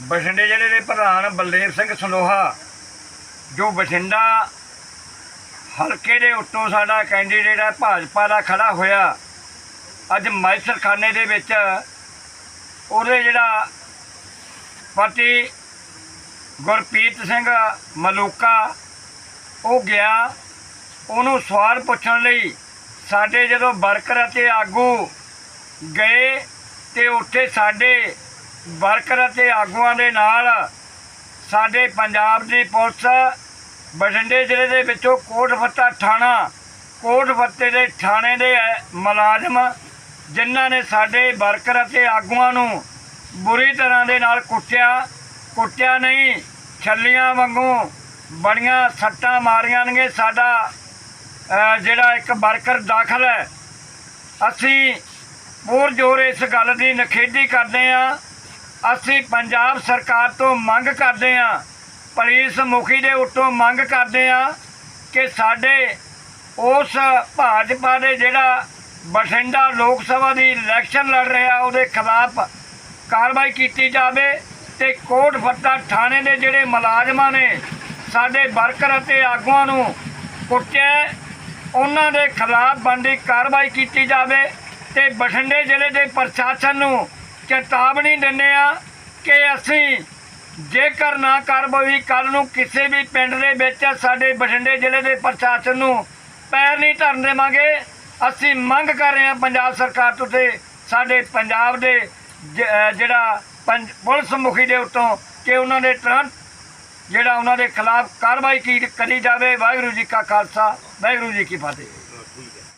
ਬਠਿੰਡੇ ਜ਼ਿਲ੍ਹੇ ਦੇ ਪ੍ਰਧਾਨ ਬਲਦੇਵ ਸਿੰਘ ਸਲੋਹਾ, ਜੋ ਬਠਿੰਡਾ ਹਲਕੇ ਦੇ ਉੱਤੋਂ ਸਾਡਾ ਕੈਂਡੀਡੇਟ ਹੈ ਭਾਜਪਾ ਦਾ ਖੜਾ ਹੋਇਆ। ਅੱਜ ਮੈਸਰਖਾਨੇ ਦੇ ਵਿੱਚ ਉਹਦੇ ਜਿਹੜਾ ਪਾਰਟੀ ਗੁਰਪ੍ਰੀਤ ਸਿੰਘ ਮਲੂਕਾ, ਉਹ ਗਿਆ। ਉਹਨੂੰ ਸਵਾਲ ਪੁੱਛਣ ਲਈ ਸਾਡੇ ਜਦੋਂ ਵਰਕਰ ਅਤੇ ਆਗੂ ਗਏ ਤੇ ਉੱਥੇ ਸਾਡੇ ਵਰਕਰ ਅਤੇ ਆਗੂਆਂ ਦੇ ਨਾਲ ਸਾਡੇ ਪੰਜਾਬ ਦੀ ਪੁਲਿਸ ਬਠਿੰਡੇ ਜ਼ਿਲ੍ਹੇ ਦੇ ਵਿੱਚੋਂ ਕੋਟਫੱਤਾ ਥਾਣਾ ਕੋਟਫੱਤੇ ਦੇ ਥਾਣੇ ਦੇ ਅਹ, ਮੁਲਾਜ਼ਮ ਜਿਨ੍ਹਾਂ ਨੇ ਸਾਡੇ ਵਰਕਰ ਅਤੇ ਆਗੂਆਂ ਨੂੰ ਬੁਰੀ ਤਰ੍ਹਾਂ ਦੇ ਨਾਲ ਕੁੱਟਿਆ ਕੁੱਟਿਆ ਨਹੀਂ ਛੱਲੀਆਂ ਵਾਂਗੂ ਬੜੀਆਂ ਸੱਟਾਂ ਮਾਰੀਆਂ ਨੇ ਸਾਡਾ ਜਿਹੜਾ ਇੱਕ ਵਰਕਰ ਦਾਖਲ ਹੈ। ਅਸੀਂ ਪੂਰ ਜੋਰ ਇਸ ਗੱਲ ਦੀ ਨਖੇਦੀ ਕਰਦੇ ਹਾਂ ਅਸੀਂ ਪੰਜਾਬ ਸਰਕਾਰ ਤੋਂ ਮੰਗ ਕਰਦੇ ਹਾਂ, ਪੁਲਿਸ ਮੁਖੀ ਦੇ ਉੱਤੋਂ ਮੰਗ ਕਰਦੇ ਹਾਂ ਕਿ ਸਾਡੇ ਉਸ ਭਾਜਪਾ ਦੇ ਜਿਹੜਾ ਬਠਿੰਡਾ ਲੋਕ ਸਭਾ ਦੀ ਇਲੈਕਸ਼ਨ ਲੜ ਰਿਹਾ, ਉਹਦੇ ਖਿਲਾਫ ਕਾਰਵਾਈ ਕੀਤੀ ਜਾਵੇ ਤੇ ਕੋਟ ਫੱਤਾ ਥਾਣੇ ਦੇ ਜਿਹੜੇ ਮੁਲਾਜ਼ਮਾਂ ਨੇ, ਸਾਡੇ ਵਰਕਰ ਅਤੇ ਆਗੂਆਂ ਨੂੰ ਕੁੱਟਿਆ, ਉਹਨਾਂ ਦੇ ਖਿਲਾਫ ਬਣਦੀ ਕਾਰਵਾਈ ਕੀਤੀ ਜਾਵੇ ਤੇ ਬਠਿੰਡੇ ਜ਼ਿਲ੍ਹੇ ਦੇ ਪ੍ਰਸ਼ਾਸਨ ਨੂੰ ਚੇਤਾਵਨੀ ਦਿੰਦੇ ਆ ਕਿ ਅਸੀਂ ਜੇਕਰ ਨਾ ਕਾਰਵਾਈ ਕੱਲ ਨੂੰ ਕਿਸੇ ਵੀ ਪਿੰਡ ਦੇ ਵਿੱਚ ਸਾਡੇ ਬਠਿੰਡੇ ਜ਼ਿਲ੍ਹੇ ਦੇ ਪ੍ਰਸ਼ਾਸਨ ਨੂੰ ਪੈਰ ਨਹੀਂ ਧਰਨ ਦੇਵਾਂਗੇ। ਅਸੀਂ ਮੰਗ ਕਰ ਰਹੇ ਹਾਂ ਪੰਜਾਬ ਸਰਕਾਰ ਤੋਂ ਤੇ ਸਾਡੇ ਪੰਜਾਬ ਦੇ ਜਿਹੜਾ ਪੰਜ- ਪੁਲਿਸ ਮੁਖੀ ਦੇ ਉੱਤੋਂ ਕਿ ਉਹਨਾਂ ਦੇ ਤੁਰੰਤ ਜਿਹੜਾ ਉਹਨਾਂ ਦੇ ਖਿਲਾਫ ਕਾਰਵਾਈ ਕੀ ਕਰੀ ਜਾਵੇ। ਵਾਹਿਗੁਰੂ ਜੀ ਕਾ ਖਾਲਸਾ, ਵਾਹਿਗੁਰੂ ਜੀ ਕੀ ਫਤਿਹ।